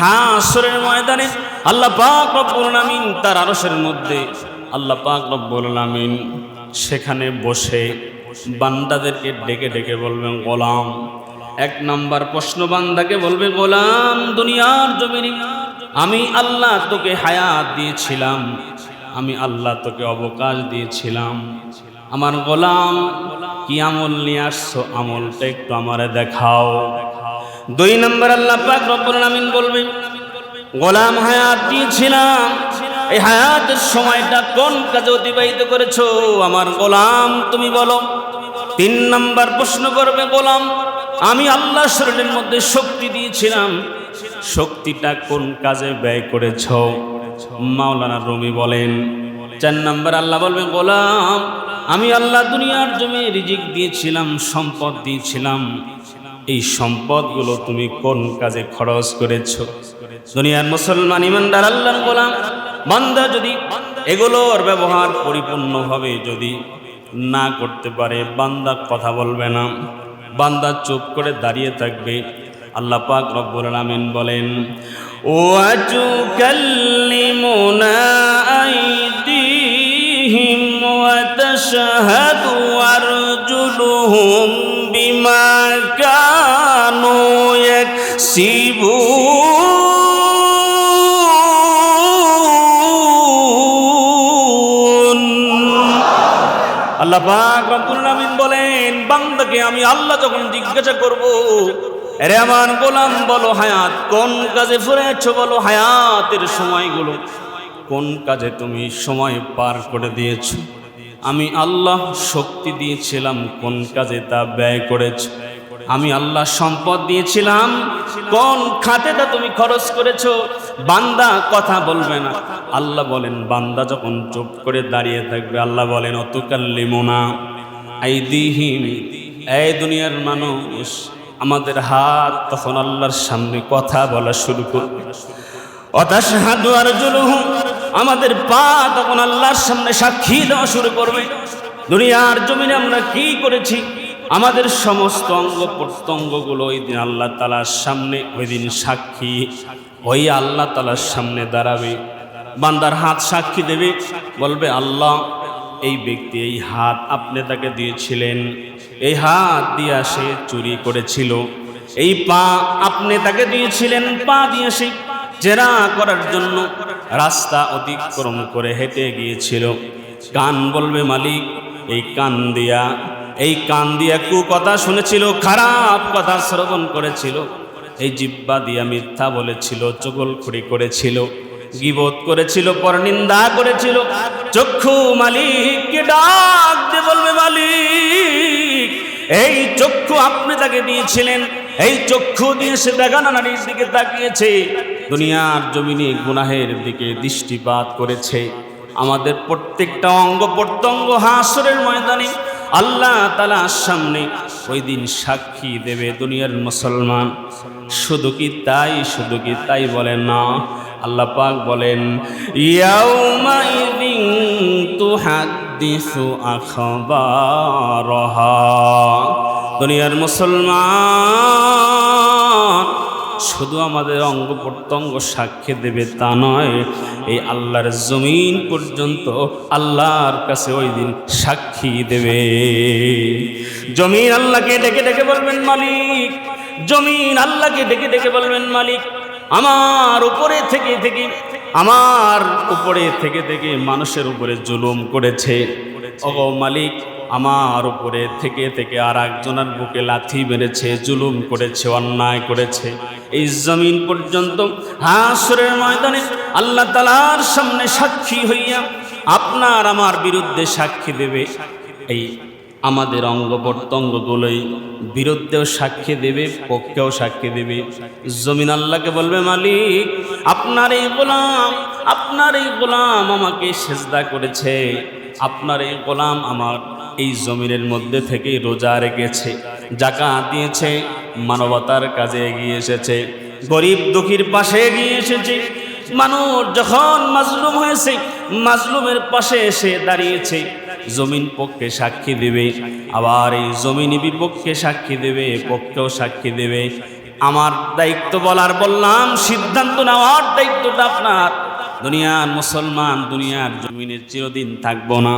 হাসরের ময়দানে আল্লাহ পাক রব্বুল আলামিন তার আরশের মধ্যে আল্লাহ পাক রব্বুল আলামিন সেখানে বসে বান্দাদেরকে ডেকে ডেকে বলবেন, গোলাম। এক নাম্বার প্রশ্ন বান্দাকে বলবে, গোলাম, দুনিয়ার জমিনে আমি আল্লাহ তোকে হায়াত দিয়েছিলাম, আমি আল্লাহ তোকে অবকাশ দিয়েছিলাম। আমার গোলাম, কি আমল নিয়ে আসছো? আমলটা একটু আমারে দেখাও। দুই নম্বর আল্লাহ পাক রব্বুল বলবে গোলাম হায়াত দিয়েছিলাম। এই হায়াতের সময়টা কোন কাজে অতিবাহিত করেছ? আমার গোলাম তুমি বলো। তিন নম্বর প্রশ্ন করবে, গোলাম, আমি আল্লাহ শরীরের মধ্যে শক্তি দিয়েছিলাম। শক্তিটা কোন কাজে ব্যয় করেছ? মাওলানা রুমি বলেন। চার নম্বর আল্লাহ বলবে গোলাম, আমি আল্লাহ দুনিয়ার জমি রিজিক দিয়েছিলাম, সম্পদ দিয়েছিলাম। এই সম্পদগুলো তুমি কোন কাজে খরচ করেছ? দুনিয়ার মুসলমান ইমানদার, আল্লাহর গোলাম, বান্দা যদি এগুলোর ব্যবহার পরিপূর্ণভাবে যদি না করতে পারে, বান্দা কথা বলবে না। বান্দা চুপ করে দাঁড়িয়ে থাকবে। আল্লাহ পাক রব্বুল আলামিন বলেন ওয়াজু কাল্লিমুনা আইদিহিম ওয়া তাশহাদু ইয়াকসিবুন আল্লাহ পাক রব্বুল আলামিন বলেন, বান্দাকে আমি আল্লাহ যখন জিজ্ঞাসা করব আরে আমার গোলাম, বলো হায়াত, কোন কাজে ফুরেছ, বলো হায়াতের সময়গুলো, কোন কাজে তুমি সময় পার করে দিয়েছ? আমি আল্লাহ শক্তি দিয়েছিলাম, কোন কাজে তা ব্যয় করেছ? আমি আল্লাহ সম্পদ দিয়েছিলাম কোন খাতে তা তুমি খরচ করেছ? বান্দা কথা বলবে না। আল্লাহ বলেন, বান্দা যখন চুপ করে দাঁড়িয়ে থাকবে, আল্লাহ বলেন, অতুকাল্লিমোনা আইদিহিম। এই দুনিয়ার মানুষ আমাদের হাত তখন আল্লাহর সামনে কথা বলা শুরু করবে। অতাশহাদু আরজুলুহুম। আমাদের পা তখন আল্লাহর সামনে সাক্ষী দেওয়া শুরু করবে। দুনিয়ার জমিনে আমরা কি করেছি? আমাদের সমস্ত অঙ্গ প্রত্যঙ্গগুলো ওই দিন আল্লাহ তালার সামনে, ওই দিন সাক্ষী। ওই আল্লাহ তালার সামনে দাঁড়াবে। বান্দার হাত সাক্ষী দেবে। বলবে, আল্লাহ, এই ব্যক্তি এই হাত আপনি তাকে দিয়েছিলেন। এই হাত দিয়া সে চুরি করেছিল। এই পা আপনি তাকে দিয়েছিলেন। পা দিয়ে সে জেরা করার জন্য রাস্তা অতিক্রম করে হেঁটে গিয়েছিল। কান বলবে, মালিক, এই কান দিয়া এই কান দিয়া কু কথা শুনেছিল, খারাপ কথা শ্রবণ করেছিল। এই জিব্বা দিয়া মিথ্যা বলেছিল চগলখুড়ি করেছিল, গিবত করেছিল, পরনিন্দা করেছিল। চক্ষু মালিককে ডাক দিয়ে বলবে মালিক, এই চক্ষু আপনি তাকে দিয়েছিলেন, এই চক্ষু দিয়ে সে দেখানা নারীর দিকে তাকিয়েছে। দুনিয়ার জমিনে গুনাহের দিকে দৃষ্টিপাত করেছে। আমাদের প্রত্যেকটা অঙ্গ প্রত্যঙ্গ হাসরের ময়দানে আল্লাহ তালা সামনে ওই দিন সাক্ষী দেবে দুনিয়ার মুসলমান। শুধু কি তাই, শুধু কি তাই বলেন না। আল্লাহ পাক বলেন দুনিয়ার মুসলমান শুধু আমাদের অঙ্গ প্রত্যঙ্গ সাক্ষী দেবে তা নয়, এই আল্লাহর জমিন পর্যন্ত আল্লাহর কাছে ওই দিন সাক্ষী দেবে। জমিন আল্লাহকে ডেকে ডেকে বলবেন মালিক, জমিন আল্লাহকে ডেকে ডেকে বলবেন মালিক, আমার উপরে থেকে থেকে, আমার উপরে থেকে থেকে মানুষের উপরে জুলুম করেছে। ওগো মালিক আমার উপরে থেকে থেকে আর একজনের বুকে লাথি মেরেছে, জুলুম করেছে, অন্যায় করেছে। এই জমিন পর্যন্ত হাসরের ময়দানে আল্লাহ তালার সামনে সাক্ষী হইয়া আপনার আমার বিরুদ্ধে সাক্ষী দেবে। এই আমাদের অঙ্গ প্রত্যঙ্গগুলোই বিরুদ্ধেও সাক্ষী দেবে, পক্ষেও সাক্ষী দেবে। জমিন আল্লাহকে বলবে, মালিক, আপনার এই গোলাম, আপনার এই গোলাম আমাকে সেজদা করেছে। আপনার এই গোলাম আমার এই জমিনের মধ্যে থেকে রোজা রেখেছে জাকা দিয়েছে, মানবতার কাজে এগিয়ে এসেছে, গরিব দুঃখীর পাশে এগিয়ে এসেছে, মানুষ যখন মাজলুম হয়েছে, মাজলুমের পাশে এসে দাঁড়িয়েছে, জমিন পক্ষে সাক্ষী দেবে, আবার এই জমিন বিপক্ষে সাক্ষী দেবে, পক্ষেও সাক্ষী দেবে। আমার দায়িত্ব বলার বললাম, সিদ্ধান্ত নেওয়ার দায়িত্বটা আপনার। দুনিয়ার মুসলমান দুনিয়ার জমিনের চিরদিন থাকব না।